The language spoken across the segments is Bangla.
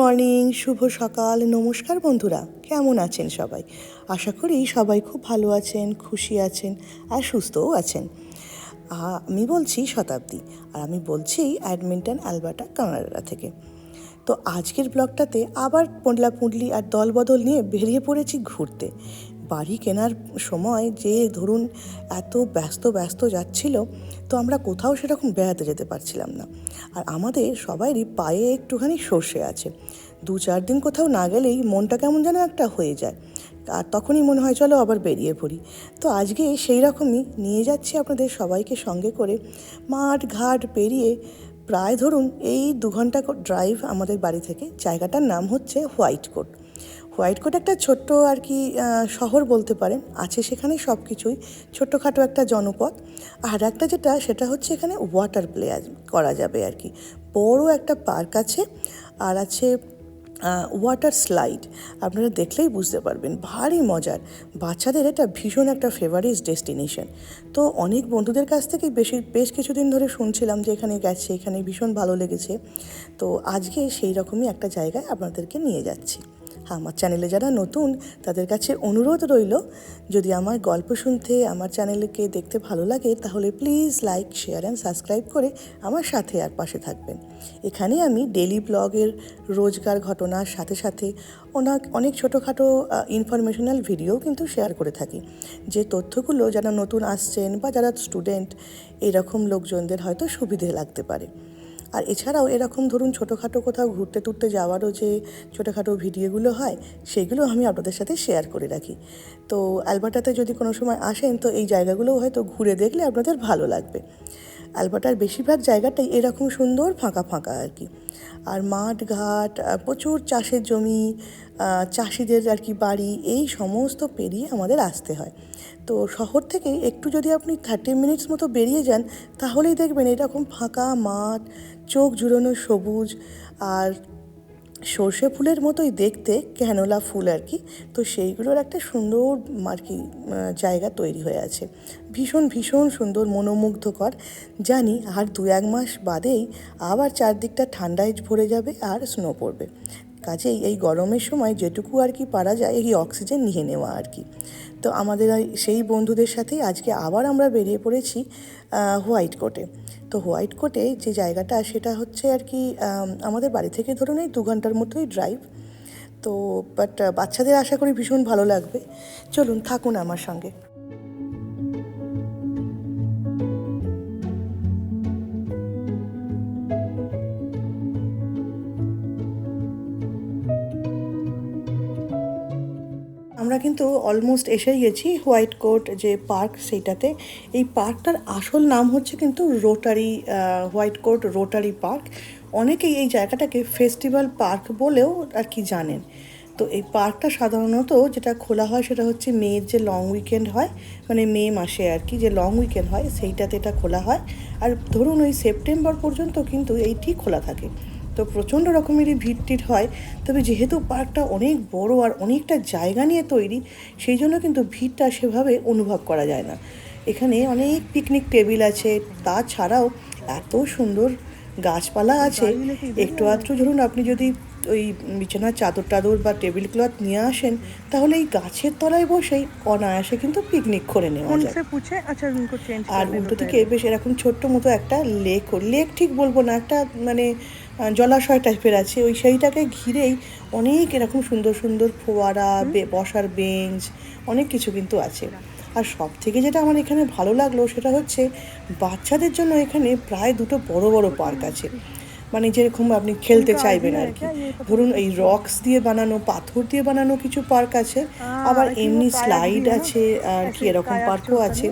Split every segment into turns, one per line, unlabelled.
মর্নিং, শুভ সকাল, নমস্কার বন্ধুরা, কেমন আছেন সবাই? আশা করি সবাই খুব ভালো আছেন, খুশি আছেন, আর সুস্থও আছেন। আমি বলছি শতাব্দী, আর আমি বলছি অ্যাডমিন্টন অ্যালবার্টা কানাডা থেকে। তো আজকের ব্লগটাতে আবার পন্ডলা পুঁডলি আর দলবদল নিয়ে বেরিয়ে পড়েছি ঘুরতে। বাড়ি কেনার সময় যে ধরুন এত ব্যস্ত ব্যস্ত যাচ্ছিল, তো আমরা কোথাও সেরকম বেড়াতে যেতে পারছিলাম না। আর আমাদের সবারই পায়ে একটুখানি সর্ষে আছে। দু চার দিন কোথাও না গেলেই মনটা কেমন যেন একটা হয়ে যায়। আর তখনই মনে হয়, চলো আবার বেরিয়ে পড়ি। তো আজকে সেই রকমই নিয়ে যাচ্ছি আপনাদের সবাইকে সঙ্গে করে। মাঠ ঘাট পেরিয়ে প্রায় ধরুন এই দু ঘণ্টা ড্রাইভ আমাদের বাড়ি থেকে। জায়গাটার নাম হচ্ছে হোয়াইট কোট হোয়াইট কোট একটা ছোট্ট আর কি শহর বলতে পারেন, আছে সেখানে সব কিছুই ছোট্টখাটো একটা জনপদ আর একটা যেটা, সেটা হচ্ছে এখানে ওয়াটার প্লে করা যাবে আর কি। বড় একটা পার্ক আছে, আর আছে ওয়াটার স্লাইড আপনারা দেখলেই বুঝতে পারবেন, ভারী মজার। বাচ্চাদের এটা ভীষণ একটা ফেভারিট ডেস্টিনেশন তো অনেক বন্ধুদের কাছ থেকেই বেশি, বেশ কিছুদিন ধরে শুনছিলাম যে এখানে গেছে, এখানে ভীষণ ভালো লেগেছে। তো আজকে সেই রকমই একটা জায়গায় আপনাদেরকে নিয়ে যাচ্ছি। আমার চ্যানেলে যারা নতুন, তাদের কাছে অনুরোধ রইল, যদি আমার গল্প শুনতে আমার চ্যানেলকে দেখতে ভালো লাগে, তাহলে please like share and subscribe করে আমার সাথে আর পাশে থাকবেন। এখানে আমি ডেলি ব্লগের রোজগার ঘটনার সাথে সাথে অনেক অনেক ছোটোখাটো ইনফরমেশনাল ভিডিও কিন্তু শেয়ার করে থাকি। যে তথ্যগুলো যারা নতুন আসছেন বা যারা স্টুডেন্ট এরকম লোকজনদের হয়তো সুবিধে লাগতে পারে। আর এছাড়াও এরকম ধরুন ছোটোখাটো কোথাও ঘুরতে টুরতে যাওয়ারও যে ছোটোখাটো ভিডিওগুলো হয়, সেগুলো আমি আপনাদের সাথে শেয়ার করে রাখি। তো অ্যালবার্টাতে যদি কোনো সময় আসেন, তো এই জায়গাগুলোও হয়তো ঘুরে দেখলে আপনাদের ভালো লাগবে। অ্যালবার্টার বেশিরভাগ জায়গাটাই এরকম সুন্দর ফাঁকা ফাঁকা আর কি। আর মাঠ, ঘাট প্রচুর চাষের জমি চাষিদের আর কি বাড়ি, এই সমস্ত পেরিয়ে আমাদের আসতে হয়। তো শহর থেকে একটু যদি আপনি থার্টি মিনিটস মতো বেরিয়ে যান, তাহলেই দেখবেন এরকম ফাঁকা মাঠ চোখ জুড়োনো সবুজ আর সর্ষে ফুলের মতোই দেখতে ক্যানোলা ফুল আর কি। তো সেইগুলোর একটা সুন্দর আর কি জায়গা তৈরি হয়ে আছে। ভীষণ ভীষণ সুন্দর, মনোমুগ্ধকর। জানি আর দু এক মাস বাদেই আবার চারদিকটা ঠান্ডায় ভরে যাবে আর স্নো পড়বে। কাজেই এই গরমের সময় যেটুকু আর কি পারা যায়, এই অক্সিজেন নিয়ে নেওয়া আর কি। তো আমাদের সেই বন্ধুদের সাথেই আজকে আবার আমরা বেরিয়ে পড়েছি হোয়াইট কোটে তো হোয়াইট কোটে যে জায়গাটা, সেটা হচ্ছে আর কি আমাদের বাড়ি থেকে ধরুন এই দু ঘণ্টার মতোই ড্রাইভ তো বাট বাচ্চাদের আশা করি ভীষণ ভালো লাগবে। চলুন, থাকুন আমার সঙ্গে। কিন্তু অলমোস্ট এসেই গেছি হোয়াইট কোট যে পার্ক সেইটাতে। এই পার্কটার আসল নাম হচ্ছে কিন্তু rotary white coat rotary park অনেকেই এই জায়গাটাকে ফেস্টিভ্যাল পার্ক বলেও আর কি জানেন। তো এই পার্কটা সাধারণত যেটা খোলা হয় সেটা হচ্ছে মেয়ের যে লং উইকেন্ড হয় মানে মে মাসে আর কি যে লং উইকেন্ড হয়, সেইটাতে এটা খোলা হয়। আর ধরুন ওই সেপ্টেম্বর পর্যন্ত কিন্তু এইটি খোলা থাকে। তো প্রচণ্ড রকমেরই ভিড় হয়। তবে যেহেতু পার্কটা অনেক বড় আর অনেকটা জায়গা নিয়ে তৈরি সেই জন্য কিন্তু ভিড়টা সেভাবে অনুভব করা যায় না। এখানে অনেক পিকনিক টেবিল আছে। তাছাড়াও এত সুন্দর গাছপালা আছে। একটু আধটু ধরুন আপনি যদি ওই বিছানার চাদর টাদর বা টেবিল ক্লথ নিয়ে আসেন তাহলে এই গাছের তলায় বসেই অনায়াসে কিন্তু পিকনিক করে নেওয়া আর উল্টো থেকে বেশ এরকম ছোট্ট মতো একটা লেক লেক ঠিক বলব না একটা মানে জলাশয় টাইপের আছে ওই সেইটাকে ঘিরেই অনেক এরকম সুন্দর সুন্দর ফোয়ারা বসার বেঞ্চ অনেক কিছু কিন্তু আছে। আর সব থেকে যেটা আমার এখানে ভালো লাগল সেটা হচ্ছে বাচ্চাদের জন্য এখানে প্রায় দুটো বড় বড় পার্ক আছে। মানে যেরকম আপনি খেলতে চাইবেন আর কি ধরুন এই রক্স দিয়ে বানানো পাথর দিয়ে বানানো কিছু পার্ক আছে আবার এমনি স্লাইড আছে আর কি এরকম পার্কও আছে।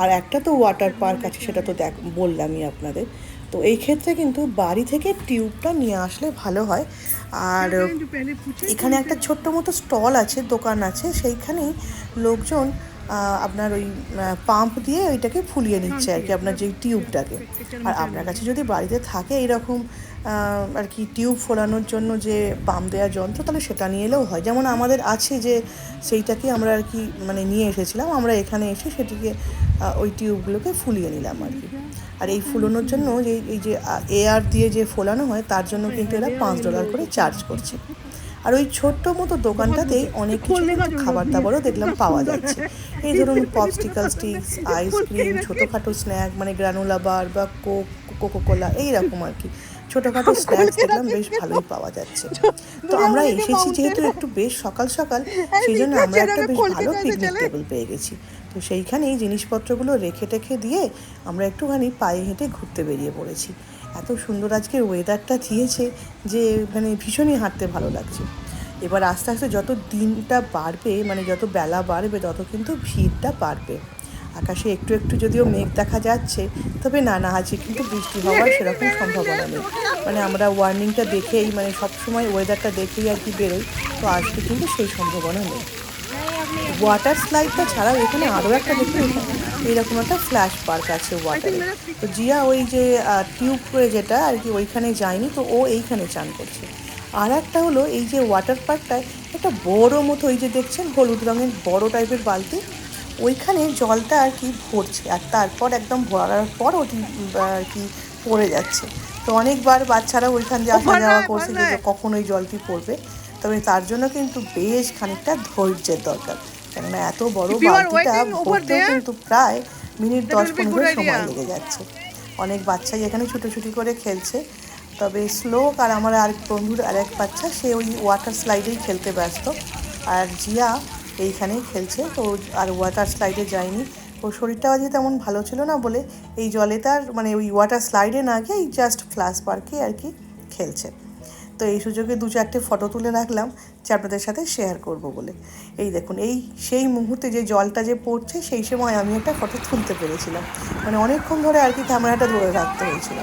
আর একটা তো ওয়াটার পার্ক আছে সেটা তো দেখ বললামই আপনাদের। তো এই ক্ষেত্রে কিন্তু বাড়ি থেকে টিউবটা নিয়ে আসলে ভালো হয়। আর এখানে একটা ছোট্ট মতো স্টল আছে দোকান আছে সেইখানেই লোকজন আপনার ওই পাম্প দিয়ে ওইটাকে ফুলিয়ে নিচ্ছে আর কি, আপনার যে টিউবটাকে আর আপনার কাছে যদি বাড়িতে থাকে এরকম আর কি টিউব ফোলানোর জন্য যে পাম্প দেওয়ার যন্ত্র, তাহলে সেটা নিয়ে এলেও হয়। যেমন আমাদের আছে যে সেইটাকে আমরা আর কি মানে নিয়ে এসেছিলাম, আমরা এখানে এসে সেটিকে ওই টিউবগুলোকে ফুলিয়ে নিলাম আর কি। আর এই ফুলানোর জন্য যে, এই যে এয়ার দিয়ে যে ফোলানো হয়, তার জন্য কিন্তু এরা পাঁচ ডলার করে চার্জ করছে। আর ওই ছোট্ট মতো দোকানটাতেই অনেক কিছু খাবার দাবারও দেখলাম পাওয়া যাচ্ছে। এই ধরুন পপস্টিকাল স্টিক্স আইসক্রিম ছোটোখাটো স্ন্যাক মানে গ্রানুলা বার বা কোক কোকো কোলা এইরকম আর কি। ছোটোখাটো স্ন্যাক্স দেখলাম বেশ ভালোই পাওয়া যাচ্ছে। তো আমরা এসেছি যেহেতু একটু বেশ সকাল সকাল সেই জন্য আমরা একটা বেশ ভালো পিকনিক টেবিল পেয়ে গেছি। তো সেইখানেই জিনিসপত্রগুলো রেখে টেখে দিয়ে আমরা একটুখানি পায়ে হেঁটে ঘুরতে বেরিয়ে পড়েছি। এত সুন্দর আজকের ওয়েদারটা দিয়েছে যে মানে ভীষণই হাঁটতে ভালো লাগছে। এবার আস্তে আস্তে যত দিনটা বাড়বে মানে যত বেলা বাড়বে, তত কিন্তু ভিড়টা বাড়বে। আকাশে একটু একটু যদিও মেঘ দেখা যাচ্ছে, তবে না না, আজকে কিন্তু বৃষ্টি হওয়ার সেরকম সম্ভাবনা নেই। মানে আমরা ওয়ার্নিংটা দেখেই মানে সবসময় ওয়েদারটা দেখেই আর কি বেরোই, তো আজকে কিন্তু সেই সম্ভাবনা নেই। ওয়াটার স্লাইডটা ছাড়াও এখানে আরও একটা দেখুন এইরকম একটা ফ্ল্যাশ পার্ক আছে ওয়াটারে তো জিয়া ওই যে টিউব যেটা আর কি ওইখানে যায়নি তো ও এইখানে চান করছে। আর একটা হলো এই যে ওয়াটার পার্কটায় একটা বড় মতো ওই যে দেখছেন হলুদ রঙের বড় টাইপের বালতি ওইখানে জলটা আর কি ভরছে আর তারপর একদম ভরার পর ওটি আর কি পড়ে যাচ্ছে। তো অনেকবার বাচ্চারা ওইখান দিয়ে আসা যাওয়া করছে যে কখন ওই জলটি পড়বে। তবে তার জন্য কিন্তু বেশ খানিকটা ধৈর্যের দরকার। কেননা এত বড় বালতিটা ভরতেও কিন্তু প্রায় মিনিট দশ পনেরো সময় লেগে যাচ্ছে। অনেক বাচ্চাই এখানে ছুটোছুটি করে খেলছে। তবে শ্লোক আর আমার আর বন্ধুর আর এক বাচ্চা সে ওই ওয়াটার স্লাইডেই খেলতে ব্যস্ত। আর জিয়া এইখানেই খেলছে তো আর ওয়াটার স্লাইডে যায়নি। ওর শরীরটা আজকে তেমন ভালো ছিল না বলে এই জলে তার মানে ওই ওয়াটার স্লাইডে না গিয়ে এই জাস্ট ফ্লাশ পার্কে আর কি খেলছে। তো এই সুযোগে দু চারটে ফটো তুলে রাখলাম, যে আপনাদের সাথে শেয়ার করব বলে। এই দেখুন, এই সেই মুহূর্তে যে জলটা যে পড়ছে, সেই সময় আমি একটা ফটো তুলতে পেরেছিলাম। মানে অনেকক্ষণ ধরে আর কি ক্যামেরাটা ধরে রাখতে হয়েছিল।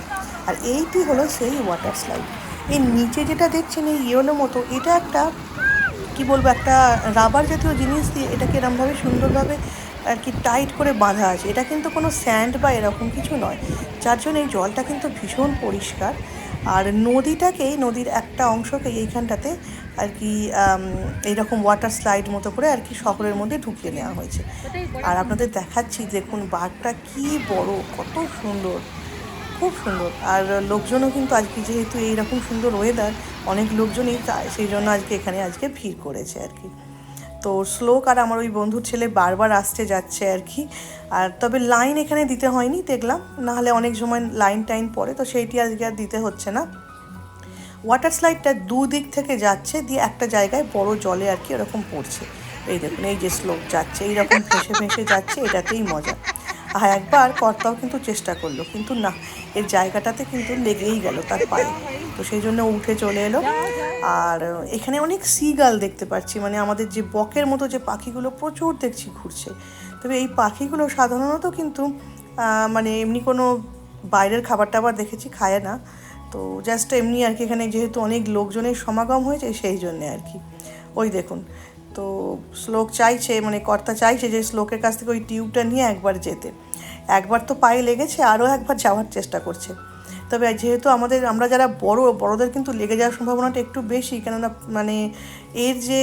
আর এইটি হলো সেই ওয়াটার স্লাইড এর নিচে যেটা দেখছেন, এই ইয়েলো মতো, এটা একটা, কি বলব, একটা রাবার জাতীয় জিনিস দিয়ে এটাকে এরমভাবে সুন্দরভাবে আর কি টাইট করে বাঁধা আছে। এটা কিন্তু কোনো স্যান্ড বা এরকম কিছু নয়। যার জন্য এই জলটা কিন্তু ভীষণ পরিষ্কার। আর নদীটাকেই নদীর একটা অংশকে এইখানটাতে আর কি এইরকম ওয়াটার স্লাইড মতো করে আর কি শহরের মধ্যে ঢুকিয়ে নেওয়া হয়েছে। আর আপনাদের দেখাচ্ছি দেখুন, বাঘটা কি বড়, কত সুন্দর, খুব সুন্দর। আর লোকজনও কিন্তু আজকে যেহেতু এইরকম সুন্দর ওয়েদার অনেক লোকজনই সেই জন্য আজকে এখানে আজকে ভিড় করেছে আর কি। তো শ্লোক আর আমার ওই বন্ধুর ছেলে বারবার আসতে যাচ্ছে আর কি। আর তবে লাইন এখানে দিতে হয়নি, দেখলাম। নাহলে অনেক সময় লাইন টাইন পড়ে, তো সেইটি আজকে আর দিতে হচ্ছে না। ওয়াটার স্লাইডটা দুদিক থেকে যাচ্ছে, দিয়ে একটা জায়গায় বড় জলে আর কি এরকম পড়ছে। এই দেখুন, এই যে স্লোপ যাচ্ছে, এইরকম ভেসে ভেসে যাচ্ছে, এটাতেই মজা। আর একবার কর্তাও কিন্তু চেষ্টা করল, কিন্তু না, এর জায়গাটাতে কিন্তু লেগেই গেল তার পায়ে। তো সেই জন্য উঠে চলে এলো। আর এখানে অনেক সিগাল দেখতে পাচ্ছি মানে আমাদের যে বকের মতো যে পাখিগুলো প্রচুর দেখছি ঘুরছে। তবে এই পাখিগুলো সাধারণত কিন্তু মানে এমনি কোনো বাইরের খাবার টাবার দেখেছি, খায় না। তো জাস্ট এমনি আর কি এখানে যেহেতু অনেক লোকজনের সমাগম হয়েছে, সেই জন্যে আর কি। ওই দেখুন। তো শ্লোক চাইছে মানে কর্তা চাইছে যে শ্লোকের কাছ থেকে ওই টিউবটা নিয়ে একবার যেতে। একবার তো পায়ে লেগেছে, আরও একবার যাওয়ার চেষ্টা করছে। তবে যেহেতু আমাদের, আমরা যারা বড়, বড়দের কিন্তু লেগে যাওয়ার সম্ভাবনাটা একটু বেশি, কেননা মানে এর যে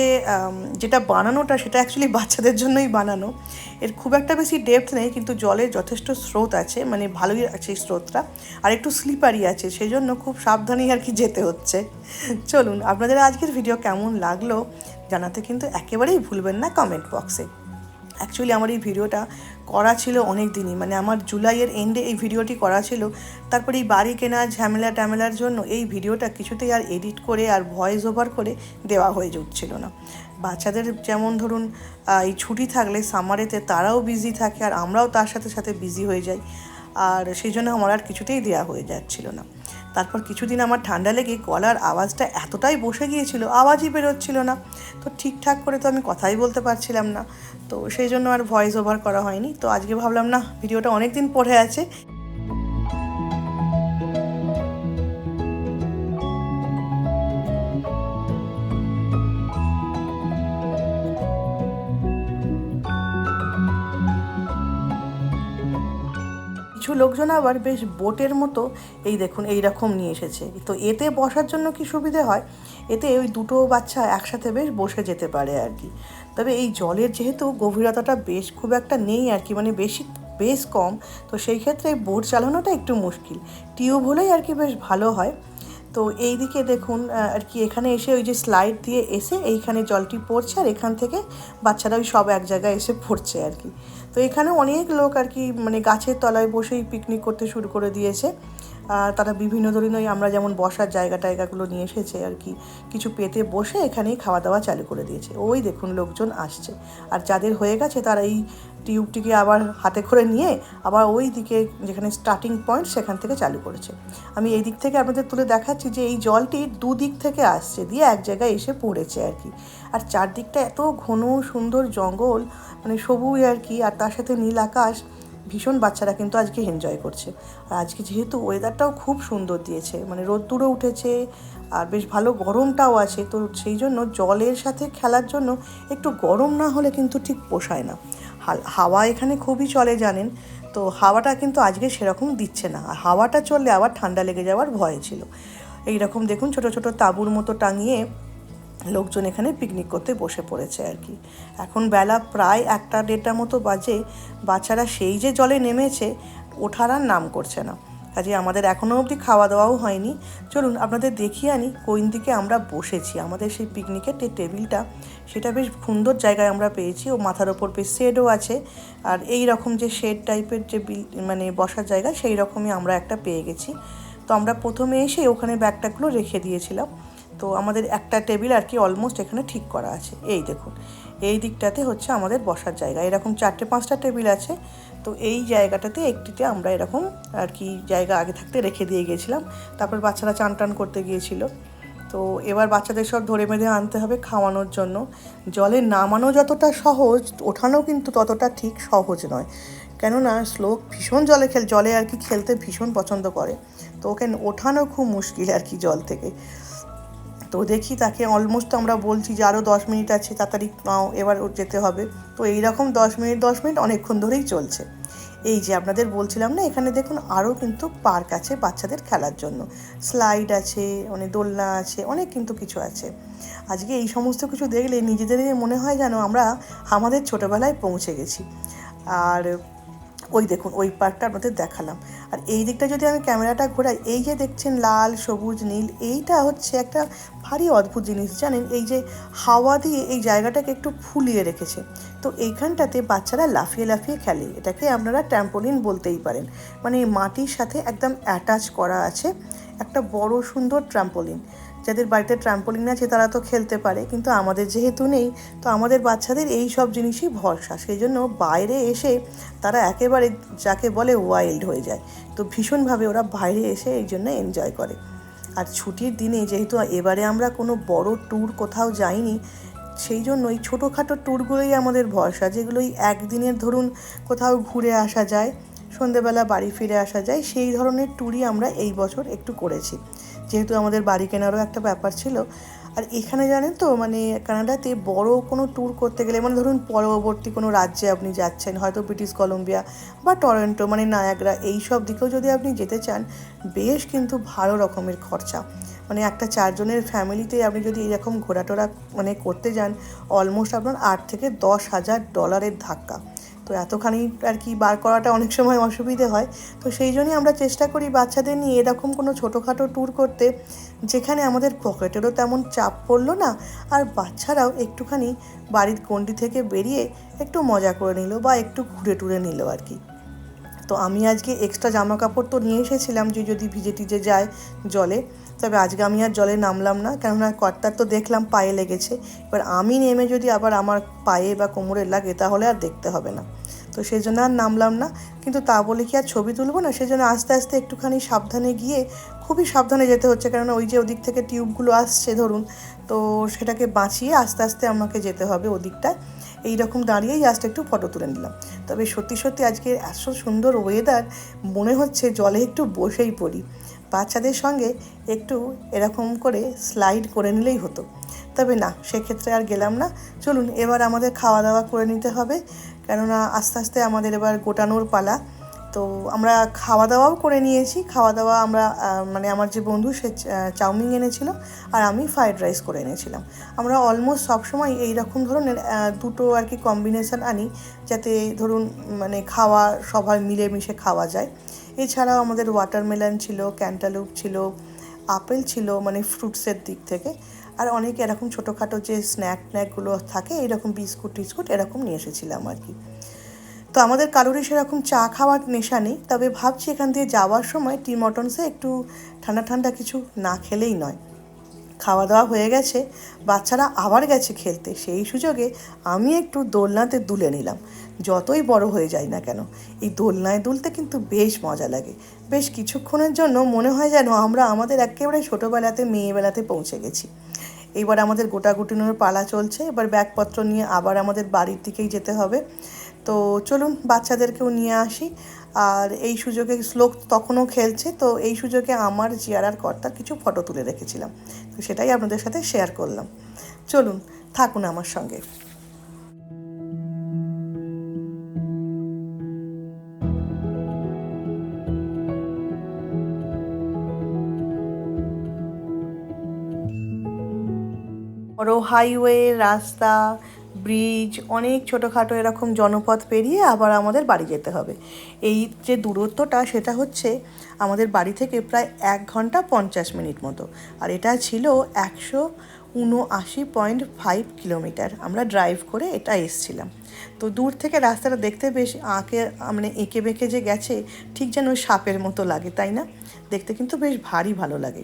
যেটা বানানোটা সেটা অ্যাকচুয়ালি বাচ্চাদের জন্যই বানানো। এর খুব একটা বেশি ডেপথ নেই, কিন্তু জলের যথেষ্ট স্রোত আছে মানে ভালোই আছে স্রোতটা। আর একটু স্লিপারি আছে সেই জন্য খুব সাবধানেই আর কি যেতে হচ্ছে। চলুন, আপনাদের আজকের ভিডিও কেমন লাগল জানাতে কিন্তু একেবারেই ভুলবেন না কমেন্ট বক্সে অ্যাকচুয়ালি আমার এই ভিডিওটা করা ছিল অনেক দিনই। মানে আমার জুলাইয়ের এন্ডে এই ভিডিওটি করা ছিল। তারপরে এই বাড়ি কেনা, ঝামেলা ট্যামেলার জন্য এই ভিডিওটা কিছুতেই আর এডিট করে আর ভয়েস ওভার করে দেওয়া হয়ে উঠছিল না। বাচ্চাদের যেমন ধরুন এই ছুটি থাকলে সামারেতে তারাও বিজি থাকে আর আমরাও তার সাথে সাথে বিজি হয়ে যাই। আর সেই জন্য আমার আর কিছুতেই দেওয়া হয়ে যাচ্ছিল না। তারপর কিছুদিন আমার ঠান্ডা লেগে গলার আওয়াজটা এতটাই বসে গিয়েছিল, আওয়াজই বেরোচ্ছিল না। তো ঠিকঠাক করে তো আমি কথাই বলতে পারছিলাম না। তো সেই জন্য আর ভয়েস ওভার করা হয়নি। তো আজকে ভাবলাম, না ভিডিওটা অনেক দিন পড়ে আছে। লোকজন আবার বেশ বোটের মতো, এই দেখুন এই রকম নিয়ে এসেছে। তো এতে বসার জন্য কি সুবিধে হয়? এতে ওই দুটো বাচ্চা একসাথে বেশ বসে যেতে পারে আর কি। তবে এই জলের যেহেতু গভীরতাটা বেশ খুব একটা নেই আর কি মানে বেশি, বেশ কম, তো সেই ক্ষেত্রে বোট চালানোটা একটু মুশকিল। টিউব হলেই আর কি বেশ ভালো হয়। তো এই দিকে দেখুন আর কি এখানে এসে ওই যে স্লাইড দিয়ে এসে এইখানে জলটি পড়ছে আর এখান থেকে বাচ্চারা ওই সব এক জায়গায় এসে পড়ছে আর কি। তো এখানে অনেক লোক আর কি মানে গাছের তলায় বসেই পিকনিক করতে শুরু করে দিয়েছে। আর তারা বিভিন্ন ধরনের আমরা যেমন বসার জায়গা টায়গাগুলো নিয়ে এসেছে আর কি, কিছু পেতে বসে এখানেই খাওয়া দাওয়া চালু করে দিয়েছে। ওই দেখুন লোকজন আসছে। আর যাদের হয়ে গেছে তারা এই টিউবটিকে আবার হাতে করে নিয়ে আবার ওই দিকে যেখানে স্টার্টিং পয়েন্ট সেখান থেকে চালু করেছে। আমি এই দিক থেকে আপনাদের তুলে দেখাচ্ছি যে এই জলটি দুদিক থেকে আসছে, দিয়ে এক জায়গায় এসে পড়েছে আর কি। আর চারদিকটা এত ঘন, সুন্দর জঙ্গল মানে সবুজ আর কি, আর তার সাথে নীল আকাশ, ভীষণ বাচ্চারা কিন্তু আজকে এনজয় করছে। আর আজকে যেহেতু ওয়েদারটাও খুব সুন্দর দিয়েছে মানে রোদ্দুরও উঠেছে, আর বেশ ভালো গরমটাও আছে, তো সেই জন্য জলের সাথে খেলার জন্য একটু গরম না হলে কিন্তু ঠিক পোষায় না। হাওয়া এখানে খুবই চলে জানেন। তো হাওয়াটা কিন্তু আজকে সেরকম দিচ্ছে না। হাওয়াটা চললে আবার ঠান্ডা লেগে যাওয়ার ভয় ছিল। এইরকম দেখুন ছোট ছোট তাঁবুর মতো টাঙিয়ে লোকজন এখানে পিকনিক করতে বসে পড়েছে আর কি। এখন বেলা প্রায় একটা দেড়টা মতো বাজে। বাচ্চারা সেই যে জলে নেমেছে, ওঠার আর নাম করছে না। কাজে আমাদের এখনও অবধি খাওয়া দাওয়াও হয়নি। চলুন আপনাদের দেখিয়ে আনি কোন দিকে আমরা বসেছি। আমাদের সেই পিকনিকের যে টেবিলটা সেটা বেশ সুন্দর জায়গায় আমরা পেয়েছি ও মাথার ওপর বেশ শেডও আছে। আর এই রকম যে শেড টাইপের যে বিল মানে বসার জায়গা, সেই রকমই আমরা একটা পেয়ে গেছি। তো আমরা প্রথমে এসে ওখানে ব্যাগটাগুলো রেখে দিয়েছিলাম। তো আমাদের একটা টেবিল আর কি অলমোস্ট এখানে ঠিক করা আছে। এই দেখুন এই দিকটাতে হচ্ছে আমাদের বসার জায়গা। এরকম চারটে, পাঁচটা টেবিল আছে। তো এই জায়গাটাতে একটিতে আমরা এরকম আর কি জায়গা আগে থাকতে রেখে দিয়ে গিয়েছিলাম। তারপর বাচ্চারা চান টান করতে গিয়েছিল। তো এবার বাচ্চাদের সব ধরে বেঁধে আনতে হবে খাওয়ানোর জন্য। জলে নামানো যতটা সহজ, ওঠানো কিন্তু ততটা ঠিক সহজ নয়। কেননা শ্লোক ভীষণ জলে খেল, জলে আর কি খেলতে ভীষণ পছন্দ করে। তো ওকে ওঠানো খুব মুশকিল আর কি জল থেকে। তো দেখি তাকে অলমোস্ট আমরা বলছি যে আরও দশ মিনিট আছে, তাড়াতাড়ি নাও এবার যেতে হবে। তো এই রকম দশ মিনিট দশ মিনিট অনেকক্ষণ ধরেই চলছে। এই যে আপনাদের বলছিলাম না, এখানে দেখুন আরও কিন্তু পার্ক আছে বাচ্চাদের খেলার জন্য। স্লাইড আছে অনেক দোলনা আছে, অনেক কিন্তু কিছু আছে। আজকে এই সমস্ত কিছু দেখলে নিজেদেরই মনে হয় যেন আমরা আমাদের ছোটোবেলায় পৌঁছে গেছি। আর ওই দেখুন, ওই পার্কটা আপনাদের দেখালাম। আর এই দিকটা যদি আমি ক্যামেরাটা ঘোরাই, এই যে দেখছেন লাল, সবুজ, নীল, এইটা হচ্ছে একটা ভারী অদ্ভুত জিনিস, জানেন? এই যে হাওয়া দিয়ে এই জায়গাটাকে একটু ফুলিয়ে রেখেছে। তো এইখানটাতে বাচ্চারা লাফিয়ে লাফিয়ে খেলে। এটাকে আপনারা ট্র্যাম্পোলিন বলতেই পারেন। মানে মাটির সাথে একদম অ্যাটাচ করা আছে একটা বড় সুন্দর ট্র্যাম্পোলিন যাদের বাড়িতে ট্রাম্পোলিন আছে তারা তো খেলতে পারে, কিন্তু আমাদের যেহেতু নেই, তো আমাদের বাচ্চাদের এই সব জিনিসই ভরসা। সেই জন্য বাইরে এসে তারা একেবারে যাকে বলে ওয়াইল্ড হয়ে যায়। তো ভীষণভাবে ওরা বাইরে এসে এই জন্য এনজয় করে। আর ছুটির দিনে যেহেতু এবারে আমরা কোনো বড় ট্যুর কোথাও যাইনি, সেই জন্য এই ছোটোখাটো ট্যুরগুলোই আমাদের ভরসা, যেগুলোই একদিনের ধরুন কোথাও ঘুরে আসা যায়, সন্ধেবেলা বাড়ি ফিরে আসা যায়, সেই ধরনের ট্যুরই আমরা এই বছর একটু করেছি। যেহেতু আমাদের বাড়ি কেনারও একটা ব্যাপার ছিল। আর এখানে জানেন তো মানে কানাডাতে বড় কোনো ট্যুর করতে গেলে মানে ধরুন পরবর্তী কোনো রাজ্যে আপনি যাচ্ছেন, হয়তো ব্রিটিশ কলম্বিয়া বা টরন্টো মানে নায়াগ্রা এই সব দিকেও যদি আপনি যেতে চান, বেশ কিন্তু ভালো রকমের খরচা। মানে একটা চারজনের ফ্যামিলিতে আপনি যদি এরকম ঘোরাটোরা মানে করতে যান অলমোস্ট আপনার আট থেকে দশ হাজার ডলারের ধাক্কা। তো এতখানি আর কি বার করাটা অনেক সময় অসুবিধে হয়। তো সেই জন্যই আমরা চেষ্টা করি বাচ্চাদের নিয়ে এরকম কোনো ছোটোখাটো ট্যুর করতে, যেখানে আমাদের পকেটেরও তেমন চাপ পড়ল না, আর বাচ্চারাও একটুখানি বাড়ির গণ্ডি থেকে বেরিয়ে একটু মজা করে নিল বা একটু ঘুরে টুরে নিল আর কি। তো আমি আজকে এক্সট্রা জামা কাপড় তো নিয়ে এসেছিলাম যে যদি ভিজে টিজে যায় জলে তবে আজকে আমি আর জলে নামলাম না, কেননা কর্তার তো দেখলাম পায়ে লেগেছে। এবার আমি নেমে যদি আবার আমার পায়ে বা কোমরে লাগে, তাহলে আর দেখতে হবে না। তো সেই জন্য আর নামলাম না, কিন্তু তা বলে কি আর ছবি তুলবো না? সেই জন্য আস্তে আস্তে একটুখানি সাবধানে গিয়ে, খুবই সাবধানে যেতে হচ্ছে, কেননা ওই যে ওদিক থেকে টিউবগুলো আসছে ধরুন, তো সেটাকে বাঁচিয়ে আস্তে আস্তে আমাকে যেতে হবে ওদিকটায়। এই রকম দাঁড়িয়েই জাস্ট একটু ফটো তুলে নিলাম। তবে সত্যি সত্যি আজকে এত সুন্দর ওয়েদার মনে হচ্ছে জলে একটু বসেই পড়ি। বাচ্চাদের সঙ্গে একটু এরকম করে স্লাইড করে নিলেই হতো। তবে না, সেক্ষেত্রে আর গেলাম না। চলুন, এবার আমাদের খাওয়া দাওয়া করে নিতে হবে। কেননা আস্তে আস্তে আমাদের এবার গোটানোর পালা। তো আমরা খাওয়া দাওয়াও করে নিয়েছি। খাওয়া দাওয়া আমরা মানে আমার যে বন্ধু সে চাউমিন এনেছিল আর আমি ফ্রাইড রাইস করে এনেছিলাম। আমরা অলমোস্ট সবসময় এই রকম ধরনের দুটো আর কি কম্বিনেশন আনি যাতে ধরুন মানে খাওয়া সবাই মিলেমিশে খাওয়া যায়। এছাড়াও আমাদের ওয়াটারমেলন ছিল ক্যান্টালুপ ছিল, আপেল ছিল মানে ফ্রুটসের দিক থেকে। আর অনেক এরকম ছোটোখাটো যে স্ন্যাক ট্ন্যাকগুলো থাকে এরকম বিস্কুট টিস্কুট এরকম নিয়ে এসেছিলাম আর কি। তো আমাদের কারোরই সেরকম চা খাওয়ার নেশা নেই, তবে ভাবছি এখান দিয়ে যাওয়ার সময় টি মটনসে একটু ঠান্ডা ঠান্ডা কিছু না খেলেই নয়। খাওয়া দাওয়া হয়ে গেছে, বাচ্চারা আবার গেছে খেলতে, সেই সুযোগে আমি একটু দোলনাতে দুলে নিলাম, যতই বড় হয়ে যায় না কেন। এই দোলনায় দুলতে কিন্তু বেশ মজা লাগে, বেশ কিছুক্ষণের জন্য মনে হয় যেন আমরা আমাদের একেবারে ছোটোবেলাতে, মেয়েবেলাতে পৌঁছে গেছি। এবার আমাদের গোটা গুটিনোর পালা চলছে, এবার ব্যাগপত্র নিয়ে আবার আমাদের বাড়ির দিকেই যেতে হবে। তো চলুন বাচ্চাদেরকেও নিয়ে আসি। আর এই সুযোগে শ্লোক তখনও খেলছে, তো এই সুযোগে আমার জিয়ারার কর্তার কিছু ফটো তুলে রেখেছিলাম। তো সেটাই আপনাদের সাথে শেয়ার করলাম। চলুন, থাকুন আমার সঙ্গে। বড় হাইওয়ে রাস্তা ব্রিজ অনেক ছোটোখাটো এরকম জনপথ পেরিয়ে আবার আমাদের বাড়ি যেতে হবে। এই যে দূরত্বটা, সেটা হচ্ছে আমাদের বাড়ি থেকে প্রায় এক ঘণ্টা পঞ্চাশ মিনিট মতো। আর এটা ছিল একশো উনআশি পয়েন্ট ফাইভ কিলোমিটার। আমরা ড্রাইভ করে এটা এসছিলাম। তো দূর থেকে রাস্তাটা দেখতে বেশ আঁকে মানে এঁকে বেঁকে যে গেছে, ঠিক যেন সাপের মতো লাগে, তাই না? দেখতে কিন্তু বেশ ভারী ভালো লাগে।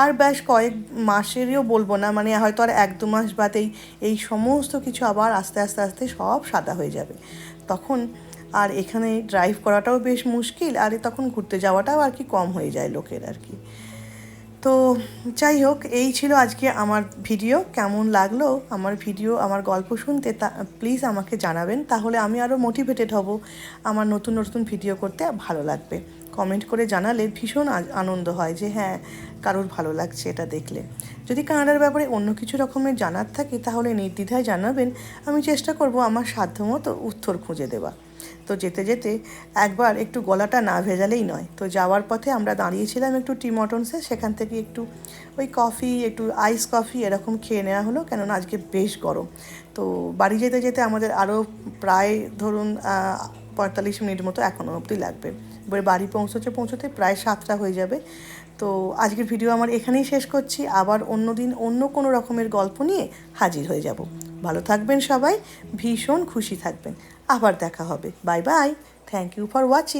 আর বেশ কয়েক মাসেরও বলব না মানে হয়তো আর এক দু মাস বাদেই এই সমস্ত কিছু আবার আস্তে আস্তে আস্তে সব সাদা হয়ে যাবে। তখন আর এখানে ড্রাইভ করাটাও বেশ মুশকিল, আর তখন ঘুরতে যাওয়াটাও আর কি কম হয়ে যায় লোকের আর কি। তো যাই হোক, এই ছিল আজকে আমার ভিডিও, কেমন লাগল আমার ভিডিও, আমার গল্প শুনতে তা প্লিজ আমাকে জানাবেন, তাহলে আমি আরও মোটিভেটেড হব, আমার নতুন নতুন ভিডিও করতে ভালো লাগবে। কমেন্ট করে জানালে ভীষণ আনন্দ হয় যে হ্যাঁ কারোর ভালো লাগছে এটা দেখলে। যদি কানাডার ব্যাপারে অন্য কিছু রকমের জানার থাকে তাহলে নির্দ্বিধায় জানাবেন, আমি চেষ্টা করব আমার সাধ্যমতো উত্তর খুঁজে দেওয়া তো যেতে যেতে একবার একটু গলাটা না ভেজালেই নয়। তো যাওয়ার পথে আমরা দাঁড়িয়েছিলাম একটু টি মটনসে, সেখান থেকে একটু ওই কফি, একটু আইস কফি এরকম খেয়ে নেওয়া হলো, কেননা আজকে বেশ গরম। তো বাড়ি যেতে যেতে আমাদের আরও প্রায় ধরুন পঁয়তাল্লিশ মিনিট মতো এখনও অবধি লাগবে। এবারে বাড়ি পৌঁছতে পৌঁছতে প্রায় সাতটা হয়ে যাবে। তো আজকের ভিডিও আমার এখানেই শেষ করছি। আবার অন্য দিন অন্য কোনো রকমের গল্প নিয়ে হাজির হয়ে যাব। ভালো থাকবেন সবাই, ভীষণ খুশি থাকবেন। আবার দেখা হবে। Bye bye thank you for watching